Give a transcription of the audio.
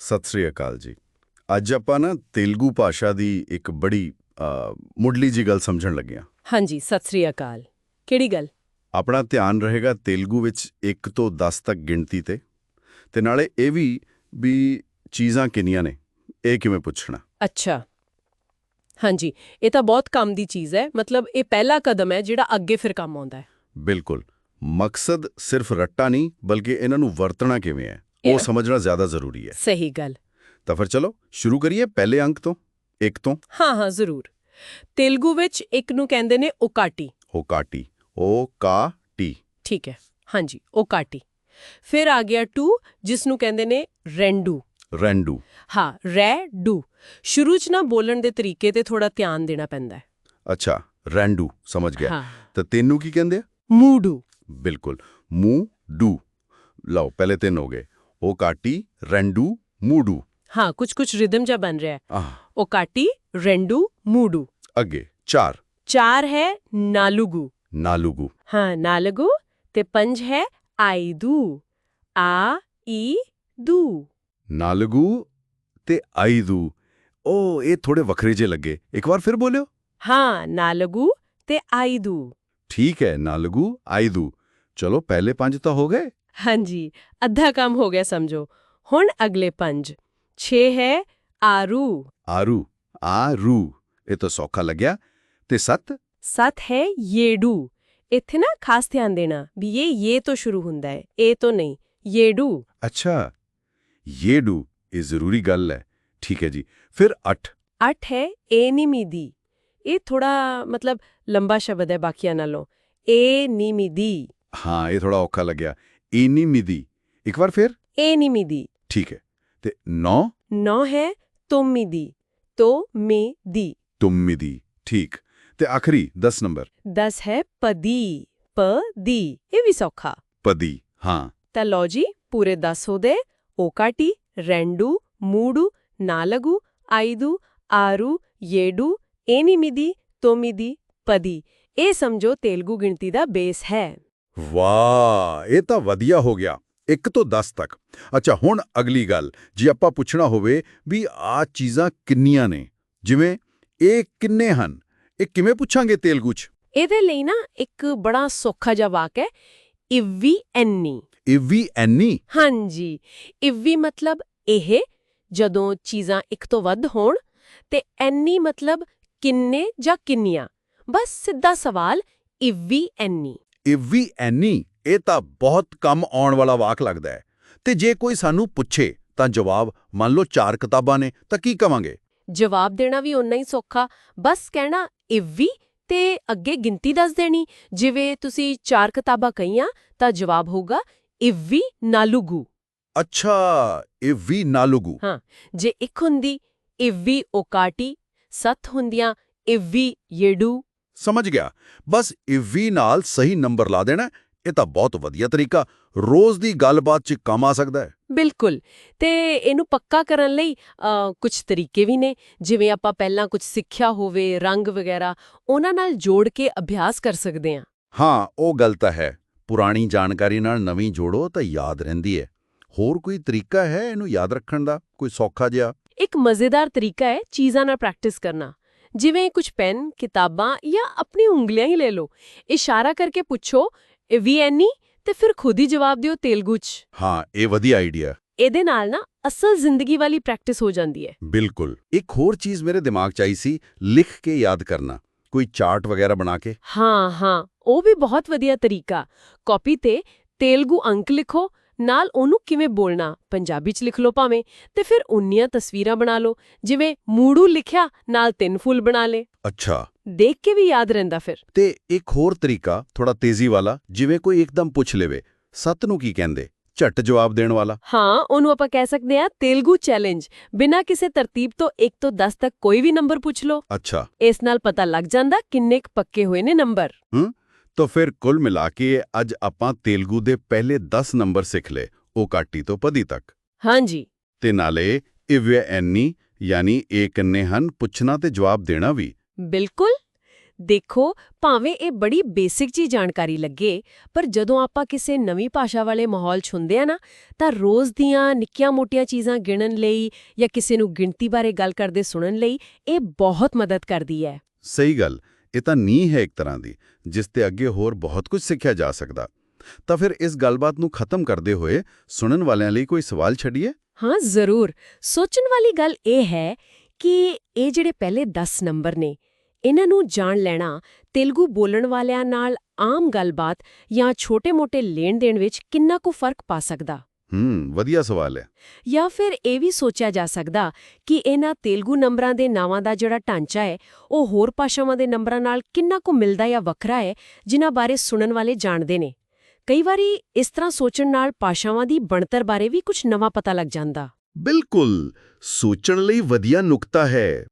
ਸਤਿ ਸ੍ਰੀ ਅਕਾਲ ਜੀ। ਅੱਜ ਆਪਾਂ ਨਾ ਤੇਲਗੂ ਭਾਸ਼ਾ ਦੀ ਇੱਕ ਬੜੀ ਮੁੱਢਲੀ ਜੀ ਗੱਲ ਸਮਝਣ ਲੱਗੇ ਹਾਂ। ਹਾਂਜੀ ਸਤਿ ਸ੍ਰੀ ਅਕਾਲ। ਕਿਹੜੀ ਗੱਲ? ਆਪਣਾ ਧਿਆਨ ਰਹੇਗਾ ਤੇਲਗੂ ਵਿੱਚ 1 ਤੋਂ 10 ਤੱਕ ਗਿਣਤੀ ਤੇ। ਤੇ ਨਾਲੇ ਇਹ ਵੀ ਵੀ ਚੀਜ਼ਾਂ ਕਿੰਨੀਆਂ ਨੇ ਇਹ ਕਿਵੇਂ ਪੁੱਛਣਾ? ਅੱਛਾ। ਹਾਂਜੀ ਇਹ ਤਾਂ ਬਹੁਤ ਕੰਮ ਦੀ ਚੀਜ਼ ਹੈ। ਮਤਲਬ ਇਹ ਪਹਿਲਾ ਕਦਮ ਹੈ ਜਿਹੜਾ ਅੱਗੇ ਫਿਰ ਕੰਮ ਆਉਂਦਾ ਹੈ। ਬਿਲਕੁਲ। ਮਕਸਦ ਸਿਰਫ ਰੱਟਾ ਨਹੀਂ ਬਲਕਿ ਇਹਨਾਂ ਨੂੰ ਵਰਤਣਾ ਕਿਵੇਂ ਹੈ? ਉਹ ਸਮਝਣਾ ਜ਼ਿਆਦਾ ਜ਼ਰੂਰੀ ਹੈ। ਸਹੀ ਗੱਲ। ਤਾਂ ਫਿਰ ਚਲੋ ਸ਼ੁਰੂ ਕਰੀਏ ਪਹਿਲੇ ਅੰਕ ਤੋਂ 1 ਤੋਂ। ਹਾਂ ਹਾਂ ਜ਼ਰੂਰ। ਤੇਲਗੂ ਵਿੱਚ ਇੱਕ ਨੂੰ ਕਹਿੰਦੇ ਨੇ ਓਕਾਟੀ। ਹੋਕਾਟੀ ਓ ਕਾ ਟੀ ਠੀਕ ਹੈ। ਹਾਂਜੀ ਓਕਾਟੀ। ਫਿਰ ਆ ਗਿਆ ਟੂ ਜਿਸ ਨੂੰ ਕਹਿੰਦੇ ਨੇ ਰੈਂਡੂ। ਰੈਂਡੂ। ਹਾਂ ਰੈ ਡੂ ਸ਼ੁਰੂ 'ਚ ਨਾ ਬੋਲਣ ਦੇ ਤਰੀਕੇ ਤੇ ਥੋੜਾ ਧਿਆਨ ਦੇਣਾ ਪੈਂਦਾ ਹੈ। ਅੱਛਾ ਰੈਂਡੂ ਸਮਝ ਗਿਆ। ਤਾਂ ਤੈਨੂੰ ਕੀ ਕਹਿੰਦੇ ਆ? ਮੂਡੂ। ਬਿਲਕੁਲ। ਮੂ ਡੂ ਲਓ ਪਹਿਲੇ ਤਿੰਨ ਹੋ ਗਏ। ਰੈਂਡੂ ਮੂਡੂ ਹਾਂ ਕੁਝ ਕੁਝ ਰਿਦਮ ਜਿਹਾ ਬਣ ਰਿਹਾ ਹੈ ਆਹ ਓਕਾਟੀ ਰੈਂਡੂ ਮੂਡੂ ਅੱਗੇ ਚਾਰ ਚਾਰ ਹੈ ਨਾਲੂਗੂ ਨਾਲੂਗੂ ਹਾਂ ਨਾਲਗੂ ਤੇ ਪੰਜ ਹੈ ਆਈਦੂ ਆ ਈ ਦੂ ਨਾਲਗੂ ਤੇ ਆਈਦੂ ਉਹ ਇਹ ਥੋੜੇ ਵੱਖਰੇ ਜੇ ਲੱਗੇ ਇੱਕ ਵਾਰ ਫਿਰ ਬੋਲਿਓ ਹਾਂ ਨਾਲਗੂ ਤੇ ਆਈਦੂ ਠੀਕ ਹੈ ਨਾਲਗੂ ਆਈਦੂ ਚਲੋ ਪਹਿਲੇ ਪੰਜ ਤਾਂ ਹੋ ਗਏ ਹਾਂਜੀ ਅੱਧਾ ਕੰਮ ਹੋ ਗਿਆ ਸਮਝੋ। ਹੁਣ ਅਗਲੇ ਪੰਜ। 6 ਹੈ ਆਰੂ। ਆਰੂ ਆਰੂ ਇਹ ਤਾਂ ਸੌਖਾ ਲੱਗਿਆ। ਤੇ ਸੱਤ? 7 ਹੈ ਯੇਡੂ। ਇੱਥੇ ਨਾ ਖਾਸ ਧਿਆਨ ਦੇਣਾ ਵੀ ਇਹ ਇਹ ਤੋਂ ਸ਼ੁਰੂ ਹੁੰਦਾ ਹੈ ਇਹ ਤੋਂ ਨਹੀਂ ਯੇਡੂ। ਅੱਛਾ ਇਹ ਡੂ ਇਹ ਜ਼ਰੂਰੀ ਗੱਲ ਹੈ। ਠੀਕ ਹੈ ਜੀ ਫਿਰ 8 8 ਹੈ ਏਨੀਮੀਦੀ ਇਹ ਥੋੜਾ ਮਤਲਬ ਲੰਬਾ ਸ਼ਬਦ ਹੈ ਬਾਕੀਆਂ ਨਾਲੋਂ। ਏਨੀਮੀਦੀ ਹਾਂ ਇਹ ਥੋੜਾ ਔਖਾ ਲੱਗਿਆ। ਇਨੀ ਮਿਦੀ ਇੱਕ ਵਾਰ ਫਿਰ ਏਨੀਮੀਦੀ ਠੀਕ ਹੈ ਤੇ 9 ਨੌ ਹੈ ਤੋਮੀਦੀ ਤੋਮੀਦੀ ਤੁਮਿਦੀ ਠੀਕ ਤੇ ਆਖਰੀ 10 ਨੰਬਰ 10 ਹੈ ਪਦੀ ਪਦੀ ਇਹ ਵੀ ਸੌਖਾ ਪਦੀ ਹਾਂ ਤਾਂ ਲਓ ਜੀ ਪੂਰੇ 10 ਹੋਦੇ ਓਕਾਟੀ ਰੈਂਡੂ ਮੂਡੂ ਨਾਲਗੂ ਆਈਦੂ ਆਰੂ ਯੇਡੂ ਏਨੀਮੀਦੀ ਤੋਮੀਦੀ ਪਦੀ ਇਹ ਸਮਝੋ ਤੇਲਗੂ ਗਿਣਤੀ ਦਾ ਬੇਸ ਹੈ ਵਾਹ ਇਹ ਤਾਂ ਵਧੀਆ ਹੋ ਗਿਆ। 1 ਤੋਂ 10 ਤੱਕ। ਅੱਛਾ ਹੁਣ ਅਗਲੀ ਗੱਲ। ਜੇ ਆਪਾਂ ਪੁੱਛਣਾ ਹੋਵੇ ਵੀ ਆ ਚੀਜ਼ਾਂ ਕਿੰਨੀਆਂ ਨੇ? ਜਿਵੇਂ ਇਹ ਕਿੰਨੇ ਹਨ? ਇਹ ਕਿਵੇਂ ਪੁੱਛਾਂਗੇ ਤੇਲਗੂ ਚ? ਇਹਦੇ ਲਈ ਨਾ ਇੱਕ ਬੜਾ ਸੌਖਾ ਜਿਹਾ ਵਾਕ ਹੈ ਇਵੀ ਐਨੀ। ਇਹ ਵੀ ਐਨੀ? ਹਾਂਜੀ। ਇਵੀ ਮਤਲਬ ਇਹ ਜਦੋਂ ਚੀਜ਼ਾਂ ਇੱਕ ਤੋਂ ਵੱਧ ਹੋਣ ਤੇ ਐਨੀ ਮਤਲਬ ਕਿੰਨੇ ਜਾਂ ਕਿੰਨੀਆਂ? ਬਸ ਸਿੱਧਾ ਸਵਾਲ ਇਵੀ ਐਨੀ। ਇਹ ਵੀ ਐਨੀ ਇਹ ਤਾਂ ਬਹੁਤ ਕੰਮ ਆਉਣ ਵਾਲਾ ਵਾਕ ਲੱਗਦਾ ਹੈ। ਤੇ ਜੇ ਕੋਈ ਸਾਨੂੰ ਪੁੱਛੇ ਤਾਂ ਜਵਾਬ ਮੰਨ ਲਓ ਚਾਰ ਕਿਤਾਬਾਂ ਨੇ ਤਾਂ ਕੀ ਕਵਾਂਗੇ? ਜਵਾਬ ਦੇਣਾ ਵੀ ਓਨਾ ਹੀ ਸੌਖਾ। ਬਸ ਕਹਿਣਾ ਇਵੀ ਤੇ ਅੱਗੇ ਗਿਣਤੀ ਦੱਸ ਦੇਣੀ। ਜਿਵੇਂ ਤੁਸੀਂ ਚਾਰ ਕਿਤਾਬਾਂ ਕਹੀਆਂ ਤਾਂ ਜਵਾਬ ਹੋਊਗਾ ਇਵੀ ਨਾਲੂਗੂ। ਅੱਛਾ ਇਹ ਵੀ ਨਾਲੂਗੂ। ਜੇ ਇੱਕ ਹੁੰਦੀ ਇਵੀ ਓਕਾਟੀ। ਸੱਤ ਹੁੰਦੀਆਂ ਇਵੀ ਯੇਡੂ। ਸਮਝ ਗਿਆ। ਬਸ ਇਹ ਵੀ ਨਾਲ ਸਹੀ ਨੰਬਰ ਲਾ ਦੇਣਾ ਇਹ ਤਾਂ ਬਹੁਤ ਵਧੀਆ ਤਰੀਕਾ। ਰੋਜ਼ ਦੀ ਗੱਲਬਾਤ 'ਚ ਕੰਮ ਆ ਸਕਦਾ ਹੈ। ਬਿਲਕੁਲ। ਤੇ ਇਹਨੂੰ ਪੱਕਾ ਕਰਨ ਲਈ ਕੁਝ ਤਰੀਕੇ ਵੀ ਨੇ। ਜਿਵੇਂ ਆਪਾਂ ਪਹਿਲਾਂ ਕੁਝ ਸਿੱਖਿਆ ਹੋਵੇ ਰੰਗ ਵਗੈਰਾ ਉਹਨਾਂ ਨਾਲ ਜੋੜ ਕੇ ਅਭਿਆਸ ਕਰ ਸਕਦੇ ਹਾਂ। ਹਾਂ ਉਹ ਗੱਲ ਤਾਂ ਹੈ। ਪੁਰਾਣੀ ਜਾਣਕਾਰੀ ਨਾਲ ਨਵੀਂ ਜੋੜੋ ਤਾਂ ਯਾਦ ਰਹਿੰਦੀ ਹੈ। ਹੋਰ ਕੋਈ ਤਰੀਕਾ ਹੈ ਇਹਨੂੰ ਯਾਦ ਰੱਖਣ ਦਾ? ਕੋਈ ਸੌਖਾ ਜਿਹਾ? ਇੱਕ ਮਜ਼ੇਦਾਰ ਤਰੀਕਾ ਹੈ ਚੀਜ਼ਾਂ ਨਾਲ ਪ੍ਰੈਕਟਿਸ ਕਰਨਾ। ਜਿਵੇਂ ਕੁਝ ਪੈਨ ਕਿਤਾਬਾਂ ਜਾਂ ਆਪਣੀ ਉਂਗਲੀਆਂ ਹੀ ਲੈ ਲਓ। ਇਸ਼ਾਰਾ ਕਰਕੇ ਪੁੱਛੋ ਵੀ ਐਨੀ ਤੇ ਫਿਰ ਖੁਦ ਹੀ ਜਵਾਬ ਦਿਓ ਤੇਲਗੂ ਚ। ਹਾਂ ਇਹ ਵਧੀਆ ਆਈਡੀਆ। ਇਹਦੇ ਨਾਲ ਨਾ ਅਸਲ ਜ਼ਿੰਦਗੀ ਵਾਲੀ ਪ੍ਰੈਕਟਿਸ ਹੋ ਜਾਂਦੀ ਹੈ ਬਿਲਕੁਲ। ਇੱਕ ਹੋਰ ਚੀਜ਼ ਮੇਰੇ ਦਿਮਾਗ 'ਚ ਆਈ ਸੀ ਲਿਖ ਕੇ ਯਾਦ ਕਰਨਾ। ਕੋਈ ਚਾਰਟ ਵਗੈਰਾ ਬਣਾ ਕੇ? ਹਾਂ ਹਾਂ ਉਹ ਵੀ ਬਹੁਤ ਵਧੀਆ ਤਰੀਕਾ। ਕਾਪੀ ਤੇ ਤੇਲਗੂ ਅੰਕ ਲਿਖੋ ਨਾਲ ਉਹਨੂੰ ਕਿਵੇਂ ਬੋਲਣਾ ਪੰਜਾਬੀ ਚ ਲਿਖ ਲਓ ਭਾਵੇਂ ਤੇ ਫਿਰ ਉਨੀਆਂ ਤਸਵੀਰਾਂ ਬਣਾ ਲਓ ਜਿਵੇਂ ਮੂੜੂ ਲਿਖਿਆ ਨਾਲ ਤਿੰਨ ਫੁੱਲ ਬਣਾ ਲੇ ਅੱਛਾ। ਦੇਖ ਕੇ ਵੀ ਯਾਦ ਰਹਿੰਦਾ ਫਿਰ। ਤੇ ਇੱਕ ਹੋਰ ਤਰੀਕਾ ਥੋੜਾ ਤੇਜ਼ੀ ਵਾਲਾ ਜਿਵੇਂ ਕੋਈ ਇੱਕਦਮ ਪੁੱਛ ਲਵੇ ਸੱਤ ਨੂੰ ਕੀ ਕਹਿੰਦੇ? ਝਟ ਜਵਾਬ ਦੇਣ ਵਾਲਾ। ਹਾਂ ਉਹਨੂੰ ਆਪਾਂ ਕਹਿ ਸਕਦੇ ਹਾਂ ਤੇਲਗੂ ਚੈਲੰਜ ਬਿਨਾਂ ਕਿਸੇ ਤਰਤੀਬ ਤੋਂ 1 ਤੋਂ 10 ਤੱਕ ਕੋਈ ਵੀ ਨੰਬਰ ਪੁੱਛ ਲਓ। ਅੱਛਾ। ਇਸ ਨਾਲ ਪਤਾ ਲੱਗ ਜਾਂਦਾ ਕਿੰਨੇ ਕੁ ਪੱਕੇ ਹੋਏ ਨੇ ਨੰਬਰ। ਤਾਂ ਫਿਰ ਕੁੱਲ ਮਿਲਾ ਕੇ ਅੱਜ ਆਪਾਂ ਤੇਲਗੂ ਦੇ ਪਹਿਲੇ 10 ਨੰਬਰ ਸਿੱਖ ਲਏ ਉਹ ਕਾਟੀ ਤੋਂ ਪਦੀ ਤੱਕ। ਹਾਂਜੀ। ਤੇ ਨਾਲੇ ਇਵਯ ਐਨੀ ਯਾਨੀ ਇਹ ਕਿੰਨੇ ਹਨ ਪੁੱਛਣਾ ਤੇ ਜਵਾਬ ਦੇਣਾ ਵੀ। ਬਿਲਕੁਲ। ਦੇਖੋ ਭਾਵੇਂ ਇਹ ਬੜੀ ਬੇਸਿਕ ਜੀ ਜਾਣਕਾਰੀ ਲੱਗੇ ਪਰ ਜਦੋਂ ਆਪਾਂ ਕਿਸੇ ਨਵੀਂ ਭਾਸ਼ਾ ਵਾਲੇ ਮਾਹੌਲ 'ਚ ਹੁੰਦੇ ਆ ਨਾ ਤਾਂ ਰੋਜ਼ ਦੀਆਂ ਨਿੱਕੀਆਂ-ਮੋਟੀਆਂ ਚੀਜ਼ਾਂ ਗਿਣਨ ਲਈ ਜਾਂ ਕਿਸੇ ਨੂੰ ਗਿਣਤੀ ਬਾਰੇ ਗੱਲ ਕਰਦੇ ਸੁਣਨ ਲਈ ਇਹ ਬਹੁਤ ਮਦਦ ਕਰਦੀ ਹੈ। ਸਹੀ ਗੱਲ। ਇਹ ਤਾਂ ਨੀਂਹ ਹੈ ਇੱਕ ਤਰ੍ਹਾਂ ਦੀ, ਜਿਸ ਤੇ ਅੱਗੇ ਹੋਰ ਬਹੁਤ ਕੁਝ ਸਿੱਖਿਆ ਜਾ ਸਕਦਾ। ਤਾਂ ਫਿਰ ਇਸ ਗੱਲਬਾਤ ਨੂੰ ਖਤਮ ਕਰਦੇ ਹੋਏ ਸੁਣਨ ਵਾਲਿਆਂ ਲਈ ਕੋਈ ਸਵਾਲ ਛੱਡੀਏ? ਹਾਂ, ਜ਼ਰੂਰ। ਸੋਚਣ ਵਾਲੀ ਗੱਲ ਇਹ ਹੈ ਕਿ ਇਹ ਜਿਹੜੇ ਪਹਿਲੇ 10 ਨੰਬਰ ਨੇ, ਇਹਨਾਂ ਨੂੰ ਜਾਣ ਲੈਣਾ, ਤੇਲਗੂ ਬੋਲਣ ਵਾਲਿਆਂ ਨਾਲ ਆਮ ਗੱਲਬਾਤ ਜਾਂ ਛੋਟੇ-ਮੋਟੇ ਲੈਣ-ਦੇਣ ਵਿੱਚ ਕਿੰਨਾ ਕੁ ਫ਼ਰਕ ਪਾ ਸਕਦਾ? ਹੂੰ ਵਧੀਆ ਸਵਾਲ ਹੈ। ਜਾਂ ਫਿਰ ਇਹ ਵੀ ਸੋਚਿਆ ਜਾ ਸਕਦਾ ਕਿ ਇਹਨਾਂ ਤੇਲਗੂ ਨੰਬਰਾਂ ਦੇ ਨਾਵਾਂ ਦਾ ਜਿਹੜਾ ਢਾਂਚਾ ਹੈ ਉਹ ਹੋਰ ਭਾਸ਼ਾਵਾਂ ਦੇ ਨੰਬਰਾਂ ਨਾਲ ਕਿੰਨਾ ਕੁ ਮਿਲਦਾ ਜਾਂ ਵੱਖਰਾ ਹੈ ਜਿਨ੍ਹਾਂ ਬਾਰੇ ਸੁਣਨ ਵਾਲੇ ਜਾਣਦੇ ਨੇ। ਕਈ ਵਾਰੀ ਇਸ ਤਰ੍ਹਾਂ ਸੋਚਣ ਨਾਲ ਭਾਸ਼ਾਵਾਂ ਦੀ ਬਣਤਰ ਬਾਰੇ ਵੀ ਕੁਝ ਨਵਾਂ ਪਤਾ ਲੱਗ ਜਾਂਦਾ। ਬਿਲਕੁਲ! ਸੋਚਣ ਲਈ ਵਧੀਆ ਨੁਕਤਾ ਹੈ।